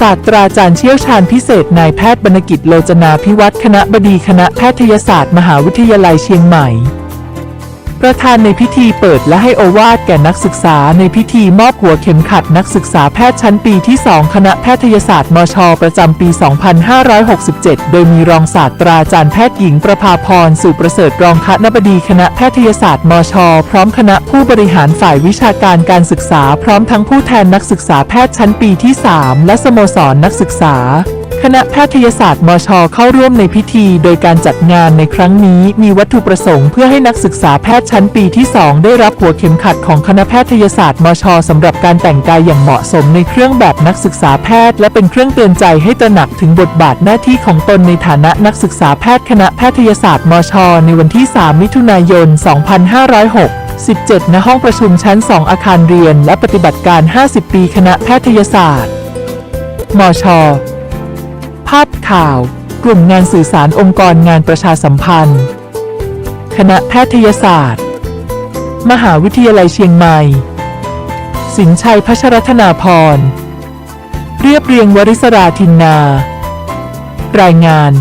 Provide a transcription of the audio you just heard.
ศาสตราจารย์เชี่ยวชาญพิเศษนายแพทย์บรรกิจโลจนาพิวัตรคณะบดีคณะแพทยศาสตร์ มหาวิทยาลัยเชียงใหม่ ประธานในพิธีเปิดและให้โอวาทแก่นักศึกษาในพิธีมอบหัวเข็มขัดนักศึกษาแพทย์ชั้นปีที่ 2 คณะแพทยศาสตร์มช ประจำปี 2567 โดยมีรองศาสตราจารย์แพทย์หญิงประภาพรสุประเสริฐรองคณบดีคณะแพทยศาสตร์มช พร้อมคณะผู้บริหารฝ่ายวิชาการการศึกษา พร้อมทั้งผู้แทนนักศึกษาแพทย์ชั้นปีที่ 3 และสโมสรนักศึกษาคณะแพทยศาสตร์มช เข้าร่วมในพิธีโดยการจัดงานในครั้งนี้มีวัตถุประสงค์เพื่อให้นักศึกษาแพทย์ชั้นปีที่ 2 ได้รับหัวเข็มขัดของคณะแพทยศาสตร์มช สำหรับการแต่งกายอย่างเหมาะสมในเครื่องแบบนักศึกษาแพทย์ และเป็นเครื่องเตือนใจให้ตระหนักถึงบทบาทหน้าที่ของตนในฐานะนักศึกษาแพทย์คณะแพทยศาสตร์มช ในวันที่ 3 มิถุนายน 2506 17 ณ ห้องประชุมชั้น 2 อาคารเรียน และปฏิบัติการ 50 ปี คณะแพทยศาสตร์ มชาพข่าว กลุ่มงานสื่อสารองค์กรงานประชาสัมพันธ์ คณะแพทยศาสตร์ มหาวิทยาลัยเชียงใหม่ สินชัยพัชรธนาพร เรียบเรียงวริศราทินนา รายงาน